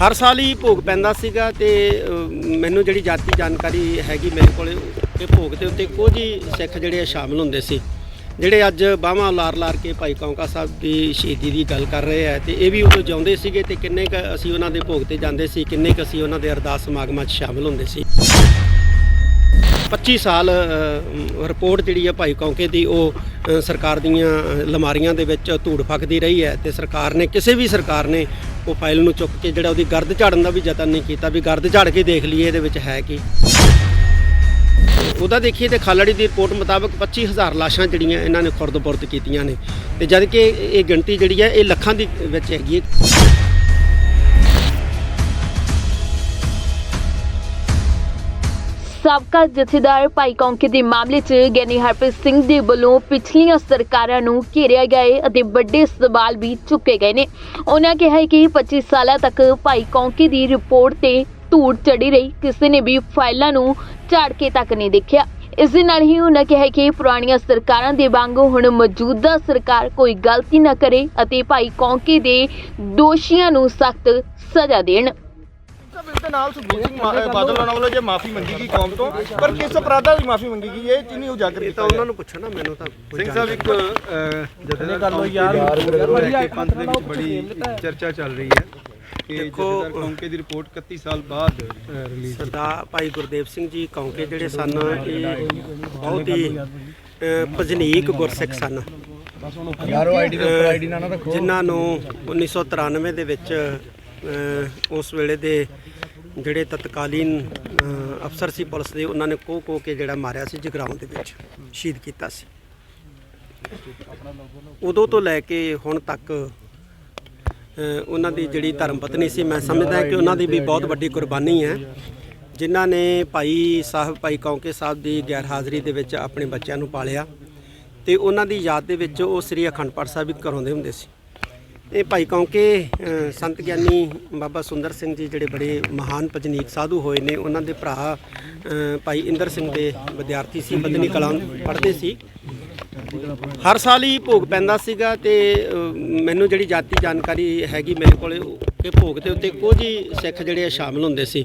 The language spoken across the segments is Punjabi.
ਹਰ ਸਾਲ ਹੀ ਭੋਗ ਪੈਂਦਾ ਸੀਗਾ ਤੇ ਮੈਨੂੰ ਜਿਹੜੀ ਜਾਤੀ ਜਾਣਕਾਰੀ ਹੈਗੀ ਮੇਰੇ ਕੋਲੇ ਇਹ ਭੋਗ ਦੇ ਉੱਤੇ ਕੁਝ ਹੀ ਸਿੱਖ ਜਿਹੜੇ ਆ ਸ਼ਾਮਲ ਹੁੰਦੇ ਸੀ। ਜਿਹੜੇ ਅੱਜ ਬਾਹਾਂ ਲਾਰ ਲਾਰ ਕੇ ਭਾਈ ਕੌਂਕਾ ਸਾਹਿਬ ਦੀ ਸ਼ਹੀਦੀ ਦੀ ਗੱਲ ਕਰ ਰਹੇ ਆ, ਤੇ ਇਹ ਵੀ ਉਦੋਂ ਜਿਉਂਦੇ ਸੀਗੇ ਤੇ ਕਿੰਨੇ ਕ ਅਸੀਂ ਉਹਨਾਂ ਦੇ ਭੋਗ ਤੇ ਜਾਂਦੇ ਸੀ, ਕਿੰਨੇ ਕ ਅਸੀਂ ਉਹਨਾਂ ਦੇ ਅਰਦਾਸ ਸਮਾਗਮਾਂ 'ਚ ਸ਼ਾਮਲ ਹੁੰਦੇ ਸੀ। 25 ਸਾਲ ਰਿਪੋਰਟ ਜਿਹੜੀ ਹੈ ਭਾਈ ਕੌਂਕੇ ਦੀ, ਉਹ ਸਰਕਾਰ ਦੀਆਂ ਲਮਾਰੀਆਂ ਦੇ ਵਿੱਚ ਧੂੜ ਫੱਕਦੀ ਰਹੀ ਹੈ ਤੇ ਸਰਕਾਰ ਨੇ, ਕਿਸੇ ਵੀ ਸਰਕਾਰ ਨੇ ਉਹ ਫਾਈਲ ਨੂੰ ਚੁੱਕ ਕੇ ਜਿਹੜਾ ਉਹਦੀ ਗਰਦ ਝਾੜਨ ਦਾ ਵੀ ਯਤਨ ਨਹੀਂ ਕੀਤਾ, ਵੀ ਗਰਦ ਝਾੜ ਕੇ ਦੇਖ ਲਈਏ ਇਹਦੇ ਵਿੱਚ ਹੈ ਕੀ। ਉਹਦਾ ਦੇਖੀਏ ਤੇ ਖਾਲੜੀ ਦੀ ਰਿਪੋਰਟ ਮੁਤਾਬਕ 25000 ਲਾਸ਼ਾਂ ਜਿਹੜੀਆਂ ਇਹਨਾਂ ਨੇ ਖੁਰਦ-ਬੁਰਦ ਕੀਤੀਆਂ ਨੇ। ਤੇ ਜਦ ਕਿ ਇਹ ਗਿਣਤੀ ਜਿਹੜੀ ਹੈ, ਇਹ ਲੱਖਾਂ ਦੀ ਵਿੱਚ ਹੈਗੀ ਹੈ। ਸਾਬਕਾ ਜਥੇਦਾਰ ਭਾਈ ਕੌਂਕੇ ਦੇ ਮਾਮਲੇ 'ਚ ਗਿਆਨੀ ਹਰਪ੍ਰੀਤ ਸਿੰਘ ਦੇ ਵੱਲੋਂ ਪਿਛਲੀਆਂ ਸਰਕਾਰਾਂ ਨੂੰ ਘੇਰਿਆ ਗਿਆ ਹੈ ਅਤੇ ਵੱਡੇ ਸਵਾਲ ਵੀ ਚੁੱਕੇ ਗਏ ਨੇ। ਉਹਨਾਂ ਕਿਹਾ ਕਿ 25 ਸਾਲਾਂ ਤੱਕ ਭਾਈ ਕੌਂਕੇ ਦੀ ਰਿਪੋਰਟ ਤੇ ਧੂੜ ਚੜੀ ਰਹੀ। ਕਿਸੇ ਨੇ ਵੀ ਫਾਈਲਾਂ ਨੂੰ ਝਾੜ ਕੇ ਤੱਕ ਨਹੀਂ ਦੇਖਿਆ। ਇਸ ਦੇ ਨਾਲ ਹੀ ਉਹਨਾਂ ਕਿਹਾ ਕਿ ਪੁਰਾਣੀਆਂ ਸਰਕਾਰਾਂ ਦੇ ਵਾਂਗ ਹੁਣ ਮੌਜੂਦਾ ਸਰਕਾਰ ਕੋਈ ਗਲਤੀ ਨਾ ਕਰੇ ਅਤੇ ਭਾਈ ਕੌਂਕੇ ਦੇ ਦੋਸ਼ੀਆਂ ਨੂੰ ਸਖਤ ਸਜ਼ਾ ਦੇਣ। ਸਾਹਿਬ ਇਸ ਦੇ ਨਾਲ ਸੁਖਬੀਰ ਸਿੰਘ ਮਾ- ਅ, ਬਾਦਲ ਹੋਣਾ ਵੱਲੋਂ ਜੇ ਮਾਫੀ ਮੰਗੀ ਗਈ ਕੌਮ ਤੋਂ ਪਰ ਕਿਸ ਅਪਰਾਧਾਂ ਦੀ ਮਾਫੀ ਮੰਗੀ ਗਈ ਇਹ ਚੀਜ਼ ਨਹੀਂ ਉਜਾਗਰ ਇਹ ਕੀਤਾ ਤਾਂ ਉਹਨਾਂ ਨੂੰ ਪੁੱਛੋ ਨਾ ਮੈਨੂੰ ਤਾਂ ਕੋਈ ਸਿੰਘ ਸਾਹਿਬ ਇੱਕ ਜਥੇਦਾਰ ਕਰ ਲੋ ਯਾਰ ਲੈ ਕੇ ਪੰਥ ਦੇ ਵਿੱਚ ਬੜੀ ਚਰਚਾ ਚੱਲ ਰਹੀ ਹੈ ਕਿ ਦੇਖੋ, ਜਥੇਦਾਰ ਕੌਂਕੇ ਦੀ ਰਿਪੋਰਟ 31 ਸਾਲ ਬਾਅਦ ਰਿਲੀਜ਼ ਸਰਦਾਰ ਭਾਈ ਗੁਰਦੇਵ ਸਿੰਘ ਜੀ ਕੌਂਕੇ ਜਿਹੜੇ ਸਨ ਇਹ ਬਹੁਤ ਹੀ ਅ, ਭਜਨੀਕ ਗੁਰਸਿੱਖ ਸਨ। ਯਾਰੋ ਆਈਡੀ ਦੇ ਉੱਪਰ ਆਈਡੀ ਨਾ ਨਾ ਰੱਖੋ। ਜਿਨ੍ਹਾਂ ਨੂੰ 1993 ਦੇ ਵਿੱਚ ਉਸ ਵੇਲੇ ਦੇ ਜਿਹੜੇ ਤਤਕਾਲੀਨ ਅਫਸਰ ਸੀ ਪੁਲਿਸ ਦੇ, ਉਹਨਾਂ ਨੇ ਕੋ ਕੋਹ ਕੇ ਜਿਹੜਾ ਮਾਰਿਆ ਸੀ ਜਗਰਾਉਂ ਦੇ ਵਿੱਚ, ਸ਼ਹੀਦ ਕੀਤਾ ਸੀ। ਉਦੋਂ ਤੋਂ ਲੈ ਕੇ ਹੁਣ ਤੱਕ ਉਹਨਾਂ ਦੀ ਜਿਹੜੀ ਧਰਮ ਪਤਨੀ ਸੀ, ਮੈਂ ਸਮਝਦਾ ਕਿ ਉਹਨਾਂ ਦੀ ਵੀ ਬਹੁਤ ਵੱਡੀ ਕੁਰਬਾਨੀ ਹੈ। ਜਿਨ੍ਹਾਂ ਨੇ ਭਾਈ ਸਾਹਿਬ, ਭਾਈ ਕੌਂਕੇ ਸਾਹਿਬ ਦੀ ਗੈਰ ਹਾਜ਼ਰੀ ਦੇ ਵਿੱਚ ਆਪਣੇ ਬੱਚਿਆਂ ਨੂੰ ਪਾਲਿਆ ਤੇ ਉਹਨਾਂ ਦੀ ਯਾਦ ਦੇ ਵਿੱਚ ਉਹ ਸ੍ਰੀ ਅਖੰਡ ਪਾਠ ਸਾਹਿਬ ਵੀ ਕਰਾਉਂਦੇ ਹੁੰਦੇ ਸੀ। ਇਹ ਭਾਈ ਕੌਂਕੇ ਸੰਤ ਗਿਆਨੀ ਬਾਬਾ ਸੁੰਦਰ ਸਿੰਘ ਜੀ ਜਿਹੜੇ ਬੜੇ ਮਹਾਨ ਭਜਨੀਕ ਸਾਧੂ ਹੋਏ ਨੇ, ਉਹਨਾਂ ਦੇ ਭਰਾ ਭਾਈ ਇੰਦਰ ਸਿੰਘ ਦੇ ਵਿਦਿਆਰਥੀ ਸੀ ਬਦਨੀ ਕਲਾਂ ਪੜ੍ਹਦੇ ਸੀ। ਹਰ ਸਾਲ ਹੀ ਭੋਗ ਪੈਂਦਾ ਸੀਗਾ ਤੇ ਮੈਨੂੰ ਜਿਹੜੀ ਜਾਤੀ ਜਾਣਕਾਰੀ ਹੈਗੀ ਮੇਰੇ ਕੋਲੇ ਕਿ ਭੋਗ ਦੇ ਉੱਤੇ ਕੁਝ ਹੀ ਸਿੱਖ ਜਿਹੜੇ ਆ ਸ਼ਾਮਲ ਹੁੰਦੇ ਸੀ।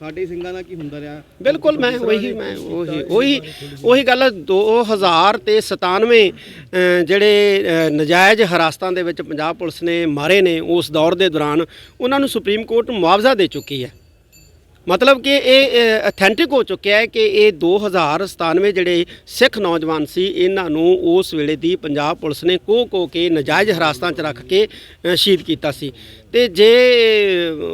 ਸਾਡੇ ਸਿੰਘਾਂ ਦਾ ਕੀ ਹੁੰਦਾ ਰਿਹਾ? ਬਿਲਕੁਲ ਮੈਂ ਉਹੀ ਮੈਂ ਉਹੀ ਉਹੀ ਉਹੀ ਗੱਲ 2000 ਤੇ 97 ਅ, ਜਿਹੜੇ ਅ, ਨਜਾਇਜ਼ ਹਰਾਸਤਾਂ ਦੇ ਵਿੱਚ ਪੰਜਾਬ ਪੁਲਿਸ ਨੇ ਮਾਰੇ ਨੇ ਉਸ ਦੌਰ ਦੇ ਦੌਰਾਨ ਉਹਨਾਂ ਨੂੰ ਸੁਪਰੀਮ ਕੋਰਟ ਮੁਆਵਜ਼ਾ ਦੇ ਚੁੱਕੀ ਹੈ। ਮਤਲਬ ਕਿ ਇਹ ਅਥੈਂਟਿਕ ਹੋ ਚੁੱਕਿਆ ਹੈ ਕਿ ਇਹ 2097 ਜਿਹੜੇ ਸਿੱਖ ਨੌਜਵਾਨ ਸੀ, ਇਹਨਾਂ ਨੂੰ ਉਸ ਵੇਲੇ ਦੀ ਪੰਜਾਬ ਪੁਲਿਸ ਨੇ ਕੋ ਕੋ ਕੇ ਨਜਾਇਜ਼ ਹਰਾਸਤਾਂ 'ਚ ਰੱਖ ਕੇ ਸ਼ਹੀਦ ਕੀਤਾ ਸੀ। ਤੇ ਜੇ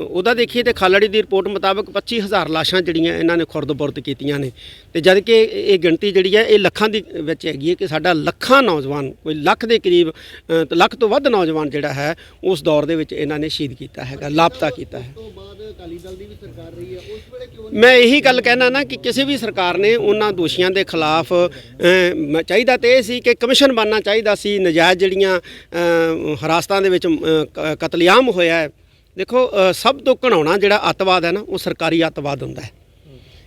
ਉਹਦਾ ਦੇਖੀਏ ਤੇ ਖਾਲੜੀ ਦੀ ਰਿਪੋਰਟ ਮੁਤਾਬਕ 25000 ਲਾਸ਼ਾਂ ਜਿਹੜੀਆਂ ਇਹਨਾਂ ਨੇ ਖੁਰਦ-ਬੁਰਦ ਕੀਤੀਆਂ ਨੇ। ਤੇ ਜਦ ਕਿ ਇਹ ਗਿਣਤੀ ਜਿਹੜੀ ਹੈ, ਇਹ ਲੱਖਾਂ ਦੀ ਵਿੱਚ ਹੈਗੀ ਹੈ ਕਿ ਸਾਡਾ ਲੱਖਾਂ ਨੌਜਵਾਨ, ਕੋਈ ਲੱਖ ਦੇ ਕਰੀਬ ਲੱਖ ਤੋਂ ਵੱਧ ਨੌਜਵਾਨ ਜਿਹੜਾ ਹੈ, ਉਸ ਦੌਰ ਦੇ ਵਿੱਚ ਇਹਨਾਂ ਨੇ ਸ਼ਹੀਦ ਕੀਤਾ ਹੈਗਾ, ਲਾਪਤਾ ਕੀਤਾ ਹੈ। ਤੋਂ ਬਾਅਦ ਅਕਾਲੀ ਦਲ ਦੀ ਵੀ ਸਰਕਾਰ ਰਹੀ ਹੈ। ਮੈਂ ਇਹੀ ਗੱਲ ਕਹਿਣਾ ਨਾ ਕਿ ਕਿਸੇ ਵੀ ਸਰਕਾਰ ਨੇ ਉਹਨਾਂ ਦੋਸ਼ੀਆਂ ਦੇ ਖਿਲਾਫ ਚਾਹੀਦਾ ਤੇ ਇਹ ਸੀ ਕਿ ਕਮਿਸ਼ਨ ਬਣਨਾ ਚਾਹੀਦਾ ਸੀ। ਨਜਾਇਜ਼ ਜਿਹੜੀਆਂ ਅ, ਹਰਾਸਤਾਂ ਦੇ ਵਿੱਚ ਕਤਲੇਆਮ ਹੋਇਆ ਹੈ। ਦੇਖੋ ਸਭ ਤੋਂ ਘਣਾਉਣਾ ਜਿਹੜਾ ਅੱਤਵਾਦ ਹੈ ਨਾ ਉਹ ਸਰਕਾਰੀ ਅੱਤਵਾਦ ਹੁੰਦਾ ਹੈ।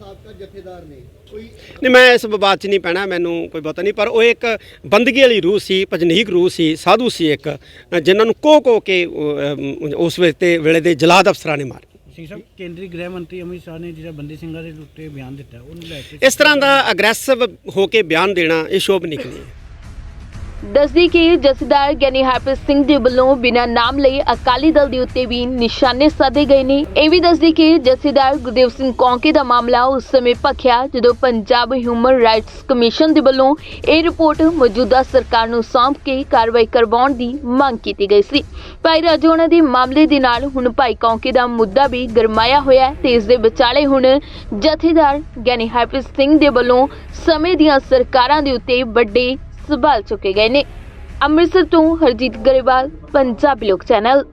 ਸਾਬਕਾ ਜਥੇਦਾਰ ਨੇ ਕੋਈ ਨਹੀਂ ਮੈਂ ਇਸ ਵਿਵਾਦ 'ਚ ਨਹੀਂ ਪੈਣਾ ਮੈਨੂੰ ਕੋਈ ਬਹੁਤਾ ਨਹੀਂ ਪਰ ਉਹ ਇੱਕ ਬੰਦਗੀ ਵਾਲੀ ਰੂਹ ਸੀ ਭਜਨੀਕ ਰੂਹ ਸੀ ਸਾਧੂ ਸੀ ਇੱਕ ਜਿਨ੍ਹਾਂ ਨੂੰ ਕੋ ਕੋ ਕੇ ਉਸ ਵੇਲੇ ਤੇ ਵੇਲੇ ਦੇ ਜਲਾਦ ਅਫਸਰਾਂ ਨੇ ਮਾਰੇ। ਸਿੰਘ ਸਾਹਿਬ ਕੇਂਦਰੀ ਗ੍ਰਹਿ ਮੰਤਰੀ ਅਮਿਤ ਸ਼ਾਹ ਨੇ ਜਿਹੜਾ ਬੰਦੀ ਸਿੰਘਾਂ ਦੇ ਉੱਤੇ ਬਿਆਨ ਦਿੱਤਾ ਉਹਨੂੰ ਲੈ ਕੇ ਇਸ ਤਰ੍ਹਾਂ ਦਾ ਅਗਰੈਸਿਵ ਹੋ ਕੇ ਬਿਆਨ ਦੇਣਾ ਇਹ ਸ਼ੋਭ ਨਿਕਲੀ। ਹੈ ਦੱਸਦੀ ਕਿ ਜਥੇਦਾਰ ਗਿਆਨੀ ਹਰਪ੍ਰੀਤ ਸਿੰਘ ਦੇ ਵੱਲੋਂ ਬਿਨਾਂ ਨਾਮ ਲਈ ਅਕਾਲੀ ਦਲ ਦੇ ਉੱਤੇ ਵੀ ਨਿਸ਼ਾਨੇ ਸਾਧੇ ਗਏ ਨੇ। ਇਹ ਵੀ ਦੱਸਦੀ ਕਿ ਜਥੇਦਾਰ ਗੁਰਦੇਵ ਸਿੰਘ ਕੌਂਕੇ ਦਾ ਮਾਮਲਾ ਉਸ ਸਮੇਂ ਭਖਿਆ ਜਦੋਂ ਪੰਜਾਬ ਹਿਊਮਨ ਰਾਈਟਸ ਕਮਿਸ਼ਨ ਦੇ ਵੱਲੋਂ ਇਹ ਰਿਪੋਰਟ ਮੌਜੂਦਾ ਸਰਕਾਰ ਨੂੰ ਸੌਂਪ ਕੇ ਕਾਰਵਾਈ ਕਰਵਾਉਣ ਦੀ ਮੰਗ ਕੀਤੀ ਗਈ ਸੀ। ਭਾਈ ਰਾਜੋਣਾ ਦੇ ਮਾਮਲੇ ਦੇ ਨਾਲ ਹੁਣ ਭਾਈ ਕੌਂਕੇ ਦਾ ਮੁੱਦਾ ਵੀ ਗਰਮਾਇਆ ਹੋਇਆ ਹੈ ਤੇ ਇਸ ਦੇ ਵਿਚਾਲੇ ਹੁਣ ਜਥੇਦਾਰ ਗਿਆਨੀ ਹਰਪ੍ਰੀਤ ਸਿੰਘ ਦੇ ਵੱਲੋਂ ਸਮੇਂ ਦੀਆਂ ਸਰਕਾਰਾਂ ਦੇ ਉੱਤੇ ਵੱਡੇ ਸੰਭਾਲ ਚੁੱਕੇ ਗਏ ਨੇ। ਅੰਮ੍ਰਿਤਸਰ ਤੋਂ ਹਰਜੀਤ ਗਰੇਵਾਲ ਪੰਜਾਬੀ ਲੋਕ ਚੈਨਲ।